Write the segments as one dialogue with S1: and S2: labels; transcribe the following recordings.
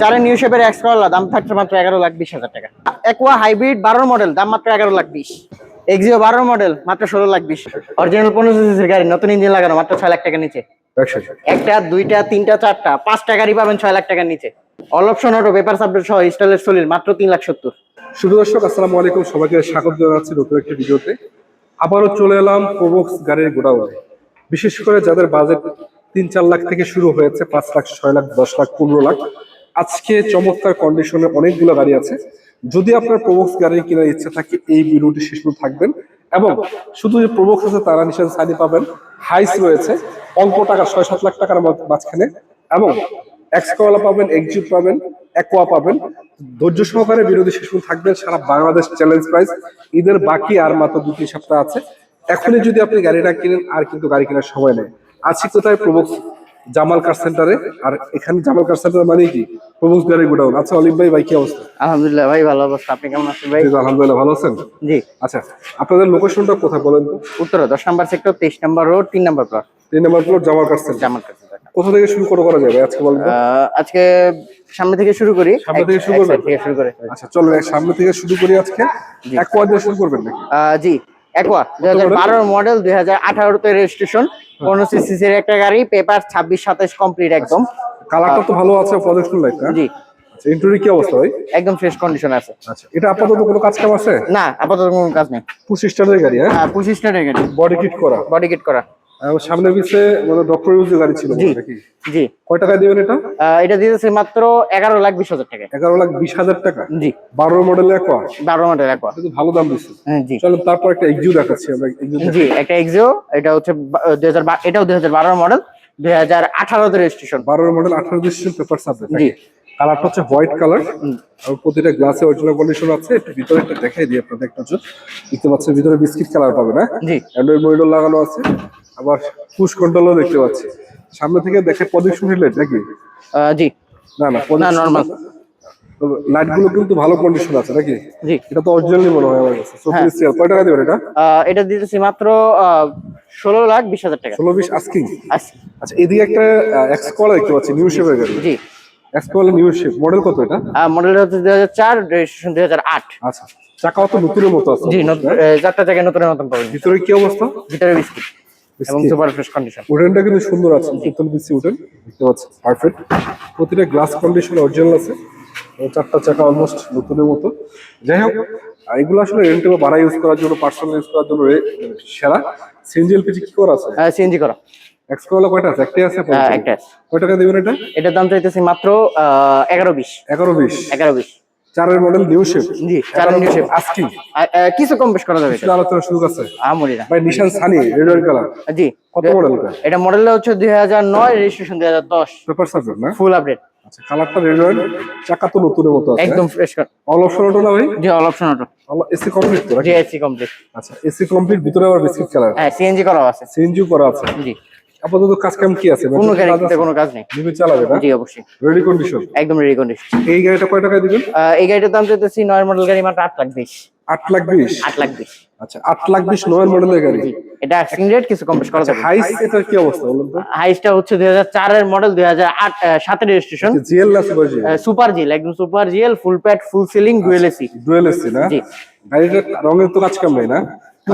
S1: চারের নিউ শেপের X Corolla দাম থাকছে মাত্র এগারো লাখ বিশ হাজার টাকা। একোয়া হাইব্রিড বারো মডেল দাম মাত্র এগারো লাখ বিশ। এক্সিও বারো মডেল মাত্র ষোলো লাখ বিশ। অরিজিনাল পনেরো সিসির গাড়ি, নতুন ইঞ্জিন লাগানো, মাত্র ছয় লাখ টাকা নিচে। একটা, দুইটা, তিনটা, চারটা, পাঁচটা গাড়ি পাবেন ছয় লাখ টাকার নিচে। All option auto paper subject সহ স্টাইলের সলিল মাত্র তিন লাখ সত্তর।
S2: শুভ দর্শক, আসসালামু আলাইকুম, সবাইকে স্বাগত জানাচ্ছি নতুন একটি ভিডিওতে। আবারও চলে এলাম প্রোবক্স গাড়ির গোডাউনে। বিশেষ করে যাদের বাজেট তিন, চার লাখ থেকে শুরু হয়েছে, পাঁচ লাখ, ছয় লাখ, দশ লাখ, পনেরো লাখ আজকে চমৎকার কন্ডিশনে অনেকগুলো গাড়ি আছে। যদি আপনার প্রোবক্স গাড়ি কেনার ইচ্ছা থাকে, এই ভিডিওটি শেষ পর্যন্ত থাকবেন। এবং শুধু যে প্রোবক্স আছে, তারা নিশান সাইনি পাবেন। হাইস রয়েছে। অল্প টাকা ছয় সাত লাখ টাকার মাঝখানে। এবং এক্সকোয়ালা পাবেন এক্সিট পাবেন একোয়া পাবেন। ধৈর্য সহকারে বিরোধী শেষ পর্যন্ত থাকবেন। সারা বাংলাদেশ চ্যালেঞ্জ প্রাইস ঈদের বাকি আর মাত্র দু তিন সপ্তাহ আছে। এখনই যদি আপনি গাড়িটা কিনেন, আর কিন্তু গাড়ি কেনার সময় নেই। আজকে কোথায় প্রবক্স জামাল কার সেন্টারে আর এখানে জামাল কার সেন্টার মানে কি? প্রবক্স গাড়ি গোডাউন। আচ্ছা অলিম ভাই ভাই কি অবস্থা?
S1: আলহামদুলিল্লাহ ভাই ভালো অবস্থা। আপনি কেমন আছেন ভাই?
S2: আলহামদুলিল্লাহ ভালো আছেন?
S1: জি।
S2: আচ্ছা আপনাদের লোকেশনটা কোথায় বলেন তো?
S1: উত্তর দশ নম্বর সেক্টর তেইশ নম্বর রোড তিন নম্বর প্লট
S2: তিন number plot Jamal car centre
S1: Jamal কাছে
S2: কোথা থেকে শুরু করে করা যাবে আজকে বলেন?
S1: আজকে সামনে থেকে শুরু করি।
S2: সামনে থেকে শুরু করবেন?
S1: করে।
S2: আচ্ছা চলো সামনে থেকে শুরু করি আজকে। এক দিয়ে শুরু করবেন নাকি?
S1: জি। একোয়া দুই হাজার বারোর মডেল দুই হাজার আঠারোতে রেজিস্ট্রেশন পনেরো সিসির একটা গাড়ি পেপার ছাব্বিশ সাতাশ কমপ্লিট একদম।
S2: কালারটা তো ভালো আছে প্রজেকশন লাইট
S1: জি।
S2: আচ্ছা কি অবস্থা ভাই?
S1: একদম ফ্রেশ কন্ডিশন আছে।
S2: আচ্ছা এটা আপাতত কোনো কাজ কাম আছে?
S1: না আপাতত কোনো কাজ নেই।
S2: পঁচিশ টাকার গাড়ি হ্যাঁ?
S1: পঁচিশ টাকার গাড়ি।
S2: বডি কিট করা।
S1: বডি কিট করা।
S2: সামনে পিছে মানে ডক্টর ইউজ গাড়ি ছিল নাকি?
S1: জি।
S2: কয় টাকায় দিবেন এটা?
S1: এটা দিতেছে মাত্র এগারো লাখ বিশ হাজার টাকা
S2: এগারো লাখ বিশ হাজার টাকা?
S1: জি।
S2: বারো মডেল এক
S1: বারো মডেল একোয়া
S2: কিন্তু ভালো দাম দিচ্ছে
S1: হ্যাঁ, জি।
S2: চলো তারপর একটা দেখাচ্ছি আমরা।
S1: জি একটা এক্সিও এটা হচ্ছে দুই হাজার এটাও দুই হাজার বারোর মডেল দুই হাজার আঠারোতে রেজিস্ট্রেশন
S2: বারো মডেল আঠারো ডিসিশন পেপার
S1: জি।
S2: কালারটা হচ্ছে হোয়াইট কালার আর প্রতিটা গ্লাসে অরিজিনাল কন্ডিশন আছে। একটু ভিতরে একটা দেখাই দিই আপনাদের একটা নজর দেখতে পাচ্ছেন ভিতরে বিস্কিট কালার পাবে না
S1: জি।
S2: অ্যান্ড্রয়েড মনিটর লাগানো আছে। আবার পুশ কন্ট্রোলও দেখতে পাচ্ছি। সামনে থেকে দেখে প্রজেকশন হেডলাইট নাকি?
S1: জি।
S2: না না
S1: না নর্মাল
S2: লাইটগুলো কিন্তু ভালো কন্ডিশন আছে নাকি?
S1: জি।
S2: এটা তো অরিজিনালি মনে হয় আমার কাছে। সিয়াল কয় টাকা দেবেন এটা?
S1: এটা দিতেছি মাত্র ষোলো লাখ বিশ হাজার টাকা।
S2: ষোলো বিশ আস্কিং
S1: আচ্ছা,
S2: আচ্ছা এদিকে একটা এক্স কলা দেখতে পাচ্ছি নিউ শেপের গাড়ি।
S1: জি।
S2: এক্স নিউ শেপ মডেল কত এটা?
S1: মডেলটা হচ্ছে দুই হাজার চার রেজিস্ট্রেশন দুই হাজার আট।
S2: আচ্ছা চাকাও তো নতুনের মতো আছে
S1: জি চারটা জায়গায় নতুনের মতন পাবেন
S2: ভিতরে কি অবস্থা?
S1: ভিতরে বিস্কিট এবং সুপার ফ্রেশ কন্ডিশন
S2: উডেনটা কিন্তু সুন্দর আছে নতুন পিসি উডেন দেখতে পাচ্ছি পারফেক্ট প্রতিটা গ্লাস কন্ডিশন অরিজিনাল আছে চারটা চাকা অলমোস্ট নতুনের মতো। যাই হোক এগুলো আসলে রেন্টে বা ভাড়া ইউজ করার জন্য পার্সোনাল ইউজ করার জন্য সেরা। সিএনজিএল পিজি কি করা আছে?
S1: হ্যাঁ সিএনজি করা।
S2: এক্স কলা কয়টা? আছে একটাই আছে
S1: আহ, একটা আছে।
S2: কয় টাকা দেবেন এটা?
S1: এটার দাম চাইতেছি মাত্র এগারো বিশ।
S2: এগারো বিশ।
S1: এগারো বিশ।
S2: চারের মডেল নিউ শেপ
S1: জি চার নিউ শেপ
S2: আস্কিং
S1: কিছু কম বেশ করা যাবে এটা
S2: আলোচনা সুযোগ আছে?
S1: আমরি
S2: ভাই নিশান সানি রেড কালার
S1: জি।
S2: কত মডেল এটা?
S1: হচ্ছে রেজিস্ট্রেশন
S2: পেপার না?
S1: ফুল আপডেট
S2: আচ্ছা কালারটা রেড চাকা তো নতুনের মতো আছে
S1: একদম ফ্রেশ
S2: অল অপশন অটো না ভাই?
S1: জি all option auto
S2: AC complete তো
S1: জি এসি কমপ্লিট
S2: আচ্ছা এসি কমপ্লিট ভিতরে আবার বিস্কিট কালার
S1: হ্যাঁ সিএনজি করা আছে।
S2: সিএনজিও করা আছে।
S1: জি।
S2: আপাতত কাজ কাম কি আছে?
S1: কোনো গ্যারান্টিতে কোনো কাজ নেই।
S2: চালাবে না?
S1: জি অবশ্যই।
S2: রেডি কন্ডিশন
S1: একদম রেডি কন্ডিশন
S2: এই গাড়িটা কয় টাকায় দিবেন?
S1: এই গাড়িটার দাম চাইতেছি নয় মডেল গাড়ি মাত্র আট লাখ বিশ।
S2: আট লাখ বিশ?
S1: আট লাখ বিশ।
S2: আচ্ছা আট লাখ বিশ নয় মডেলের গাড়ি।
S1: এটা অ্যাক্সিং রেট কিছু কম বেশ করা যাবে।
S2: হাইস এটার কি অবস্থা বলুন তো?
S1: হাইসটা হচ্ছে দুই হাজার চারের মডেল দুই হাজার আট সাতের রেজিস্ট্রেশন
S2: জিএল না সুপার জি
S1: সুপার জিল একদম super GL full pad full ceiling dual AC
S2: dual AC না?
S1: জি।
S2: গাড়িটার রঙের তো কাজ কাম নাই না?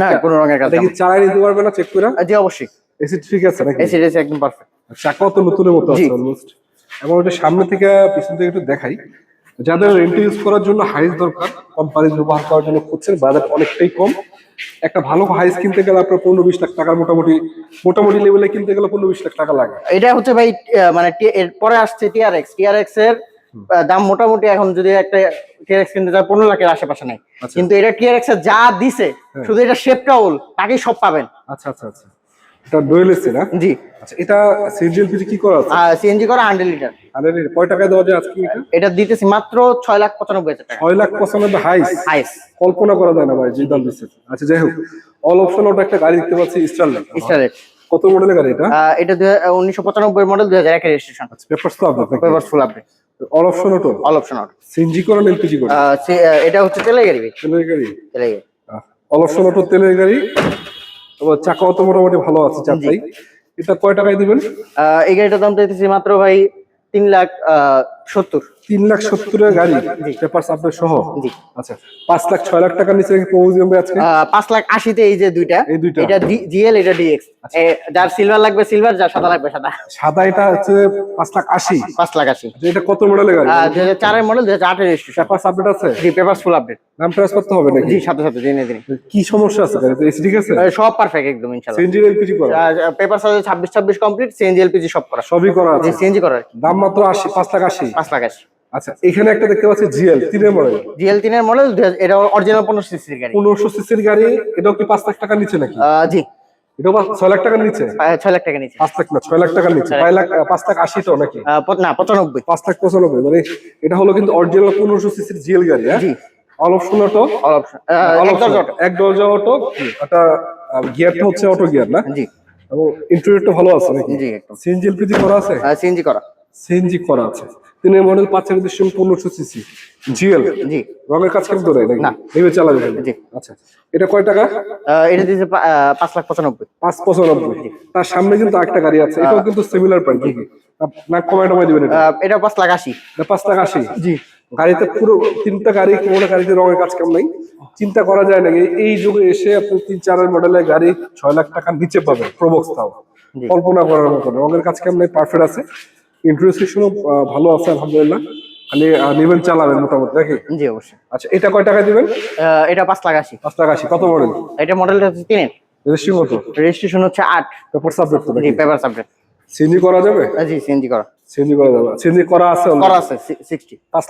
S1: না কোনো রঙের কাজ
S2: চালাই নিতে পারবে না চেক করে।
S1: জি অবশ্যই।
S2: এসি ঠিক আছে নাকি?
S1: এসি এসি একদম পারফেক্ট
S2: চাকাও তো নতুনের মতো আছে অলমোস্ট এবং ওটা সামনে থেকে পিছন থেকে একটু দেখাই। যাদের রেন্ট ইউজ করার জন্য হাইস দরকার ব্যবহার করার জন্য খুঁজছেন বাজার অনেকটাই কম। একটা ভালো হাইস কিনতে গেলে আপনার পনেরো বিশ লাখ টাকার মোটামুটি মোটামুটি লেভেলে কিনতে গেলে পনেরো বিশ লাখ টাকা লাগে।
S1: এটা হচ্ছে ভাই মানে পরে আসছে টিআরএক্স টিআরএক্স এর দাম মোটামুটি এখন যদি একটা টিআরএক্স কিনতে যায় পনেরো লাখের আশেপাশে নাই।
S2: আচ্ছা।
S1: কিন্তু এটা টিআরএক্স এর যা দিছে শুধু এটা শেপটা ওল তাকেই সব পাবেন।
S2: আচ্ছা আচ্ছা আচ্ছা। এটা ডুয়েল এসি না?
S1: জি।
S2: আচ্ছা এটা পিজি কি করা আছে?
S1: সিএনজি করা হান্ড্রেড লিটার
S2: আর এর কয় টাকায় দেওয়া যায় আজকে এটা?
S1: এটা দিতেছি মাত্র ছয় লাখ পঁচানব্বই হাজার টাকা।
S2: ছয় লাখ পঁচানব্বই হাইস
S1: হাইস
S2: কল্পনা করা যায় না ভাই যে দাম দিচ্ছে। আচ্ছা যাই হোক। অল অপশন ওটা একটা গাড়ি দেখতে পাচ্ছি স্টারলাইট
S1: স্টারের
S2: কত মডেলের গাড়ি এটা?
S1: এটা উনিশশো পঁচানব্বই মডেল দুই হাজার একের রেজিস্ট্রেশন
S2: পেপারস তো আপনার
S1: paper full update
S2: all option auto
S1: all option out
S2: CNG করা এলপিজি করা?
S1: এটা হচ্ছে তেলের গাড়ি
S2: তেলের গাড়ি?
S1: তেলের গাড়ি।
S2: অল অপশন অটো তেলের গাড়ি। চাকাও তো মোটামুটি ভালো আছে চারটাই এটা কয় টাকায় দিবেন?
S1: আহ, এই গাড়িটার দাম চাইতেছি মাত্র ভাই তিন লাখ আহ, সত্তর।
S2: তিন লাখ সত্তরের গাড়ি? পেপার আপডেট সহ? আচ্ছা পাঁচ লাখ ছয় লাখ টাকার নিচে আজকে?
S1: পাঁচ লাখ আশিতে এই যে দুইটা
S2: দুইটা।
S1: এটা জিএল এটা ডিএক্স। যার সিলভার লাগবে সিলভার যার সাদা লাগবে সাদা।
S2: সাদা এটা হচ্ছে পাঁচ লাখ আশি।
S1: পাঁচ লাখ আশি।
S2: আচ্ছা, এটা কত মডেলের গাড়ি?
S1: দুই হাজার চারের মডেল দুই হাজার আটের
S2: পেপার আপডেট আছে?
S1: জি পেপার ফুল আপডেট
S2: নাম ট্রান্সফার করতে হবে নাকি?
S1: জি সাথে সাথে দিনে দিনে।
S2: কি সমস্যা আছে? গাড়িতে এসি ঠিক আছে
S1: সব পারফেক্ট একদম ইনশাল্লাহ
S2: সিএনজি এলপিজি করা?
S1: পেপার সাইজ ছাব্বিশ ছাব্বিশ কমপ্লিট সিএনজি এলপিজি সব করা।
S2: সবই করা আছে?
S1: সিএনজি করা
S2: দাম মাত্র আশি পাঁচ লাখ আশি।
S1: পাঁচ লাখ আশি
S2: আচ্ছা এখানে একটা দেখতে পাচ্ছি জিএল তিনের মডেল।
S1: জিএল তিনের মডেল এটা অরিজিনাল পনেরো সিসির গাড়ি।
S2: পনেরোশো সিসির গাড়ি এটাও কি পাঁচ লাখ নিচে নাকি?
S1: জি।
S2: এটাও ছয় লাখ টাকার নিচে?
S1: ছয় লাখ টাকা নিচে।
S2: পাঁচ লাখ না ছয় লাখ টাকার নিচে। পাঁচ লাখ পাঁচ লাখ আশি তো নাকি?
S1: না পঁচানব্বই।
S2: পাঁচ লাখ পঁচানব্বই মানে এটা হলো কিন্তু অরিজিনাল পনেরোশো সিসির জিএল গাড়ি হ্যাঁ?
S1: জি।
S2: All option auto
S1: all option এক দরজা
S2: অটো একটা গিয়ারটা হচ্ছে অটো গিয়ার না?
S1: জি।
S2: এবং ভালো আছে নাকি?
S1: জি একদম।
S2: সিএনজি এলপিজি করা আছে?
S1: সিএনজি করা।
S2: সিএনজি করা আছে। তিনের মডেল পাঁচের এডিশন পনেরোশো সিসি জিএল
S1: জি।
S2: রঙের কাজ নাকি?
S1: না।
S2: ভেবে চালাবে
S1: জি।
S2: আচ্ছা। এটা কয় টাকা?
S1: এটা দিয়েছে পাঁচ লাখ পঁচানব্বই।
S2: পাঁচ পঁচানব্বই। তার সামনে কিন্তু একটা গাড়ি আছে। এটাও কিন্তু সিমিলার প্রাইস না কমায় টমায় দিবেন এটা?
S1: এটা পাঁচ লাখ আশি।
S2: পাঁচ টাকা আশি?
S1: জি।
S2: গাড়িতে পুরো তিনটা গাড়ি কোনো গাড়িতে রঙের কাজ কেমন নাই? চিন্তা করা যায় না এই- যুগে এসে আপনি তিন চারের মডেলের গাড়ি ছয় লাখ টাকার নিচে পাবেন প্রবক্স তাও। কল্পনা করার মতো রঙের কাজ কেমন পারফেক্ট আছে। ইন্টারেস্টেশনও ভালো আছে আলহামদুলিল্লাহ। নেবেন চালাবেন মোটামুটি নাকি?
S1: জি অবশ্যই।
S2: আচ্ছা এটা কয় টাকা দিবেন?
S1: এটা পাঁচ লাখ আশি।
S2: পাঁচ টাকা আশি কত মডেল?
S1: এটা মডেলটা হচ্ছে তিনের।
S2: কত
S1: রেজিস্ট্রেশন হচ্ছে আট।
S2: পেপার সাবজেক্ট
S1: জি পেপার সাবজেক্ট
S2: সিএনজি করা যাবে?
S1: জি সিএনজি করা।
S2: সিএনজি করা যাবে। সিএনজি করা আছে?
S1: করা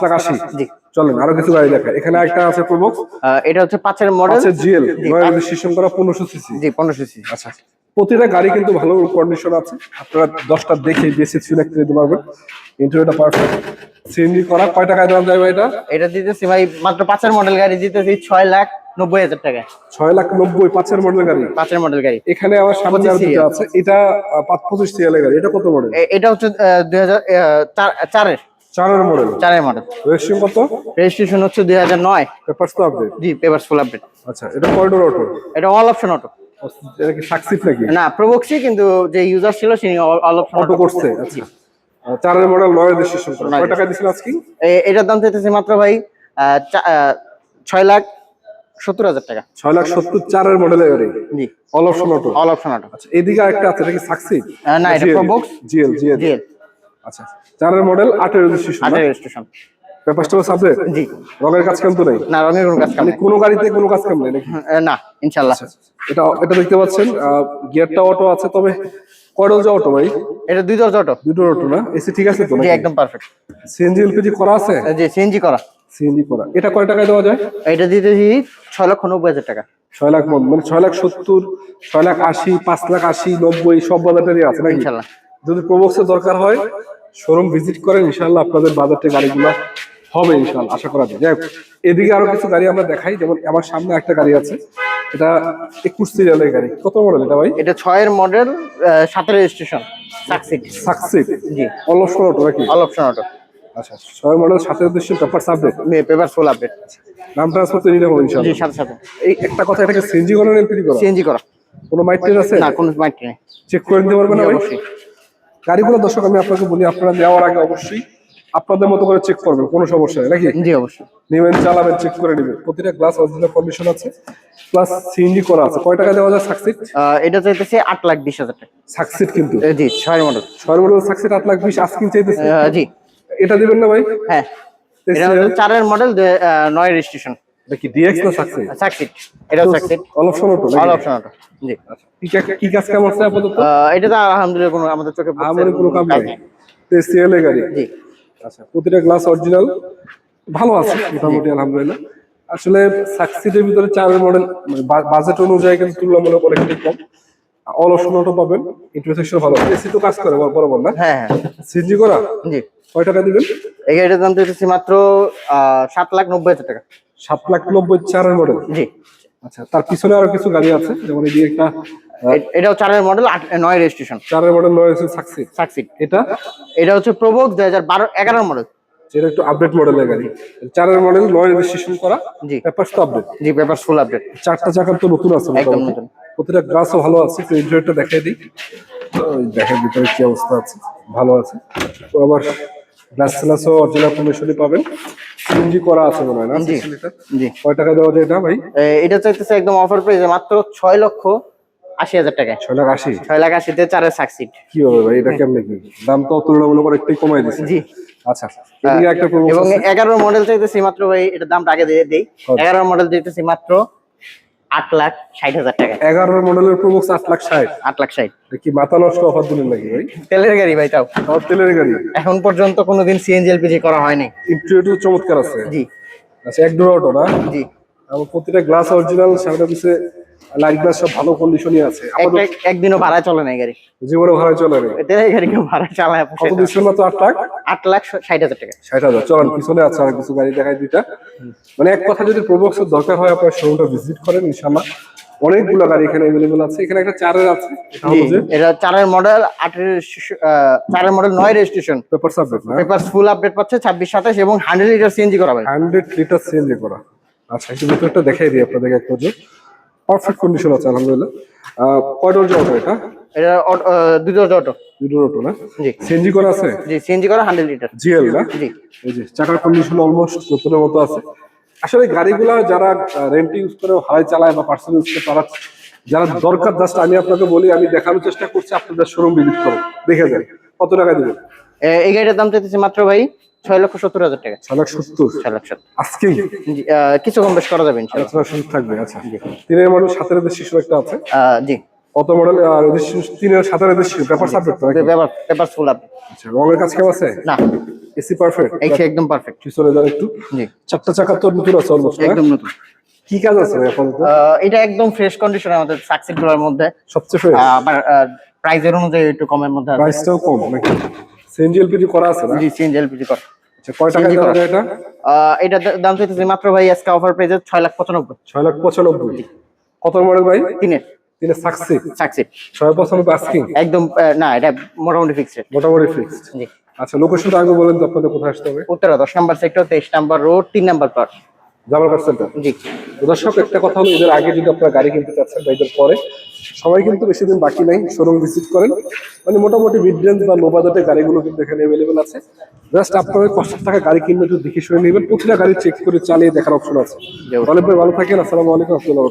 S2: লাখ আশি?
S1: জি।
S2: চলেন আরও কিছু গাড়ি এখানে একটা আছে প্রবক্স
S1: এটা হচ্ছে পাঁচের মডেল।
S2: আছে জিএল নয় রেজিস্ট্রেশন করা পনেরোশো সিসি।
S1: জি সিসি।
S2: আচ্ছা। প্রতিটা গাড়ি কিন্তু ভালো কন্ডিশন আছে। আপনারা দশটা দেখে বেশি সিলেক্ট করে দিতে পারবেন। ইন্টারভিউটা পারফেক্ট সিএনজি করা কয় টাকায় দেওয়া যাবে এটা?
S1: এটা দিতেছি ভাই মাত্র পাঁচের মডেল গাড়ি দিতেছি ছয় লাখ নব্বই হাজার টাকা।
S2: ছয় লাখ নব্বই পাঁচের মডেল গাড়ি?
S1: পাঁচের মডেল গাড়ি।
S2: এখানে আমার সামনে আর দুটো আছে। এটা পাঁচ পঁচিশ সিরিয়ালের গাড়ি। এটা কত মডেল
S1: এটা হচ্ছে দুই হাজার চারের।
S2: চারের মডেল
S1: চারের মডেল
S2: রেজিস্ট্রেশন কত?
S1: রেজিস্ট্রেশন হচ্ছে দুই হাজার নয়।
S2: পেপারস তো আপডেট
S1: জি পেপার ফুল আপডেট
S2: আচ্ছা এটা অটো
S1: এটা অল অপশন অটো
S2: এটা কি নাকি?
S1: না প্রবক্সি কিন্তু যে ইউজার ছিল সে অল অপশন
S2: অটো করছে আচ্ছা। চারের মডেল নয় রেজিস্ট্রেশন
S1: নয়
S2: টাকা দিচ্ছেন আজকে?
S1: এটার দাম চাইতেছে মাত্র ভাই ছয় লাখ সত্তর হাজার টাকা।
S2: ছয় লাখ সত্তর চারের মডেলের গাড়ি
S1: জি।
S2: All option auto
S1: all option auto
S2: আচ্ছা এদিকে আরেকটা আছে এটা কি সাকসিট
S1: না এটা প্রবক্স
S2: জিএল জিএল
S1: জিএল
S2: আচ্ছা চারের মডেল আটের রেজিস্ট্রেশন
S1: আটের রেজিস্ট্রেশন
S2: পেপারসটা সাবজেক্ট
S1: জি।
S2: রঙের কাজ কেমন তো নেই?
S1: না রঙের কোনো কাজ কাম
S2: মানে
S1: নেই।
S2: কোনো গাড়িতে কোনো কাজ কেমন নেই নাকি?
S1: না ইনশাল্লাহ
S2: এটা এটা দেখতে পাচ্ছেন গিয়ারটা অটো আছে তবে কয়ডল যে অটো ভাই?
S1: এটা দুই দরজা অটো।
S2: দুটো অটো না? এসি ঠিক আছে তো
S1: জি একদম পারফেক্ট
S2: সিএনজি এলপিজি করা আছে?
S1: জি সিএনজি করা।
S2: সিএনজি করা। এটা কয় টাকায় দেওয়া যায়?
S1: এটা দিতেছি ছয় লক্ষ নব্বই হাজার টাকা।
S2: ছয় লাখ মন ছয় লাখ সত্তর ছয় লাখ আশি পাঁচ লাখ আশি নব্বই সব বাজারটারই আছে নাকি?
S1: ইনশাল্লাহ
S2: যদি প্রবক্সের দরকার হয় শোরুম ভিজিট করেন ইনশাল্লাহ আপনাদের বাজারটা গাড়িগুলো হবে ইনশাল্লাহ আশা করা যায়। যাই এদিকে আরও কিছু গাড়ি আমরা দেখাই যেমন আমার সামনে একটা গাড়ি আছে। এটা একুশ সিরিয়ালের গাড়ি। কত মডেল এটা ভাই?
S1: এটা ছয়ের মডেল সাতের রেজিস্ট্রেশন সাকসিড
S2: সাকসিড
S1: জি।
S2: অলস অটো নাকি?
S1: অল অপশন অটো
S2: আচ্ছা ছয় মডেল সাথে উদ্দেশ্য paper subject
S1: paper full update
S2: নাম ট্রান্সফার তো নিলে হবে
S1: জি সাথে সাথে।
S2: এই একটা কথা এটাকে সিএনজি করা এলপিডি করা?
S1: সিএনজি করা।
S2: কোনো মাইটের আছে?
S1: না কোনো মাইট নেই।
S2: চেক করে নিতে পারবেন না ভাই? গাড়িগুলো দর্শক আমি আপনাকে বলি আপনারা নেওয়ার আগে অবশ্যই আপনাদের মতো করে চেক করবেন কোনো সমস্যা নেই নাকি?
S1: জি অবশ্যই।
S2: নেবেন চালাবেন চেক করে নেবেন। প্রতিটা গ্লাস অরিজিনাল কন্ডিশন আছে প্লাস সিএনজি করা আছে। কয় টাকা দেওয়া যায় সাকসিট
S1: এটা চাইতেছে আট লাখ বিশ হাজার টাকা।
S2: সাকসিট কিন্তু?
S1: জি ছয়ের মডেল
S2: ছয় মডেল সাকসিট আট লাখ বিশ আজকিন চাইতেছে?
S1: জি।
S2: এটা দিবেন না ভাই?
S1: হ্যাঁ। এটা হচ্ছে চারের মডেল নয় রেজিস্ট্রেশন
S2: এটা কি ডিএক্স না সাকসিট
S1: সাকসিড এটাও succeed
S2: all option auto
S1: all option auto জি।
S2: কি কি কাজ কেমন আছে আপাতত?
S1: এটা তো আলহামদুলিল্লাহ কোনো আমাদের চোখে পড়ছে
S2: আমার কোনো কাম
S1: কাজ
S2: নাই। এর গাড়ি।
S1: জি।
S2: আচ্ছা প্রতিটা গ্লাস অরিজিনাল ভালো আছে মোটামুটি আলহামদুলিল্লাহ। আসলে সাকসিডের ভিতরে চারের মডেল বাজেট অনুযায়ী কিন্তু তুলনামূলক অনেকটাই কম। অল অপশন অটো পাবেন ইন্টারসেকশন ভালো। এসি তো কাজ করে বর- বরাবর না?
S1: হ্যাঁ হ্যাঁ।
S2: সিএনজি করা?
S1: জি।
S2: কয় টাকা দিবেন?
S1: এই গাড়িটার দাম চাইতেছি মাত্র সাত লাখ নব্বই হাজার টাকা।
S2: সাত লাখ নব্বই চারের মডেল
S1: জি।
S2: আচ্ছা তার পিছনে আরও কিছু গাড়ি আছে যেমন এদিকে একটা
S1: এটাও চারের মডেল নয় রেজিস্ট্রেশন
S2: চারের মডেল রয়েছে সাকসিড
S1: সাকসিড
S2: এটা?
S1: এটা হচ্ছে প্রবোক দুই হাজার বারো এগারোর মডেল
S2: যেটা একটু আপডেট মডেলের গাড়ি। চারের মডেল নয় রেজিস্ট্রেশন করা
S1: জি।
S2: পেপারস তো আপডেট
S1: জি পেপার ফুল আপডেট
S2: চারটা চাকার তো নতুন আছে
S1: একদম। নতুন।
S2: প্রতিটা গ্লাসও ভালো আছে একটু ইন্টারনেটটা দেখাই দিই। দেখার ভিতরে কি অবস্থা আছে? ভালো আছে। তো আবার গ্লাস গ্লাসও অরিজিনাল কন্ডিশনই পাবেন। সিএনজি করা আছে মনে হয় না?
S1: জি। জি।
S2: কয় টাকা দেওয়া যায় এটা ভাই?
S1: এটা চাইতেছে একদম অফার প্রাইসে মাত্র ছয় লক্ষ আশি হাজার টাকায়।
S2: ছয় লাখ আশি?
S1: ছয় লাখ আশিতে চারের সাকসিড
S2: কি হবে ভাই? এটা কেমনে কি? দাম তো তুলনামূলক একটু কমাই দিচ্ছে
S1: জি।
S2: আচ্ছা
S1: এবং এগারো মডেল চাইতেছি মাত্র ভাই এটার দামটা আগে দিয়ে দেই? এগারো মডেল চাইতেছি মাত্র আট লাখ ষাট হাজার টাকা।
S2: এগারো মডেলের প্রোবক্স আট লাখ ষাট।
S1: আট লাখ ষাট।
S2: কি মাথা নষ্ট অফার দিলেন নাকি ভাই?
S1: তেলের গাড়ি ভাই তাও।
S2: তেলের গাড়ি?
S1: এখন পর্যন্ত কোনোদিন সিএনজি এলপিজি করা হয়নি।
S2: ইন্টারভিউ চমৎকার আছে।
S1: জি।
S2: আচ্ছা এক ডোর অটো না?
S1: জি।
S2: আমার প্রতিটা গ্লাস অরিজিনাল সামনে পিছে লাইট গ্লাস সব ভালো কন্ডিশনই আছে।
S1: একদিনও ভাড়া চলে না গাড়ি।
S2: জীবনে ভাড়া চলে
S1: গাড়ি কেউ ভাড়া চালায়
S2: কত আট লাখ?
S1: টাকা।
S2: চলেন পিছনে আছে আর কিছু গাড়ি দেখাই দুইটা মানে এক কথা যদি প্রোবক্সের দরকার হয় আপনার শোরুমটা ভিজিট করেন অনেকগুলো গাড়ি এখানে আছে। এখানে একটা চারের আছে। এটা
S1: এটা চারের মডেল চারের মডেল নয় রেজিস্ট্রেশন
S2: পেপার সাবজেক্ট না?
S1: পেপার ফুল আপডেট পাচ্ছে ছাব্বিশ সাতাশ এবং হান্ড্রেড লিটার সিএনজি করা ভাই
S2: লিটার সিএনজি করা। আচ্ছা একটু ভিতরটা দেখাই দিই আপনাদের এক নজর। পারফেক্ট কন্ডিশন আছে আলহামদুলিল্লাহ। আহ, কয় ডোর অটো এটা?
S1: এটা অটো- দুই দরজা অটো।
S2: দুই ডোর অটো না?
S1: জি।
S2: সিএনজি করা আছে?
S1: জি সিএনজি করা হান্ড্রেড লিটার
S2: জিএল না?
S1: জি।
S2: এই যে চাকার কন্ডিশন অলমোস্ট নতুনের মতো আছে। আসলে গাড়িগুলা যারা রেন্ট ইউজ করে হারাই চালায় বা পার্সোনাল ইউজ করে তারা যারা দরকার জাস্ট আমি আপনাকে বলি আমি দেখানোর চেষ্টা করছি আপনাদের শোরুম ভিজিট করুন। দেখে যান। কত টাকা দেবেন?
S1: এই গাড়িটার দাম চাইতেছি মাত্র ভাই ছয় লক্ষ সত্তর হাজার টাকা।
S2: ছয় লাখ সত্তর?
S1: ছয় সত্তর।
S2: আজকে
S1: কিছু কম বেশ করা যাবে ইনশাল্লাহ।
S2: থাকবে আচ্ছা। তিনের মানুষ সাতের শিশু একটা আছে?
S1: জি।
S2: কত মডেল আর তিনের সাতের শিশু paper subject
S1: paper paper full
S2: আচ্ছা রঙের কাজ কেমন আছে?
S1: না।
S2: এসি পারফেক্ট
S1: এই একদম পারফেক্ট
S2: পিছনে যান একটু।
S1: জি।
S2: চারটা চাকা তো নতুন আছে অলমোস্ট
S1: একদম নতুন।
S2: কি কাজ আছে
S1: আহ, এটা একদম ফ্রেশ কন্ডিশন আমাদের সাকসিডগুলোর মধ্যে।
S2: সবচেয়ে ফ্রেশ
S1: আবার প্রাইজের অনুযায়ী একটু কমের মধ্যে আছে।
S2: প্রাইসটাও কম নাকি? সিএনজি এলপিজি করা আছে না?
S1: জি সিএনজি এলপিজি কর।
S2: আচ্ছা কয় টাকা
S1: করা।
S2: যায় এটা
S1: দাম চাইতেছি মাত্র ভাই আজকে অফার লাখ পঁচানব্বই।
S2: ছয় লাখ পঁচানব্বই। কত মডেল ভাই?
S1: তিনের।
S2: সাকসি আস্কিং
S1: একদম না এটা মোটামুটি ফিক্সড
S2: মোটামুটি ফিক্সড
S1: জি।
S2: আচ্ছা লোকেশনটা আগে বলেন তো আপনাদের কোথায় আসতে হবে।
S1: উত্তরা দশ নম্বর সেক্টর তেইশ নাম্বার রোড তিন নাম্বার প্লট
S2: জামালঘাট সেন্টার
S1: জি।
S2: দর্শক একটা কথা হলো এদের আগে যদি আপনারা গাড়ি কিনতে চাচ্ছেন বা এদের পরে সবাই কিন্তু বেশি দিন বাকি নাই শোরুম ভিজিট করেন। মানে মোটামুটি মিড রেঞ্জ বা লো বাজেটের গাড়িগুলো কিন্তু এখানে অ্যাভেলেবেল আছে। জাস্ট আপনারা পঞ্চাশ টাকা গাড়ি কিনলে একটু দেখে শুনে নেবেন। প্রতিটা গাড়ি চেক করে চালিয়ে দেখার অপশন আছে। অনেক ভালো থাকেন আসসালামু আলাইকুম আসসালাম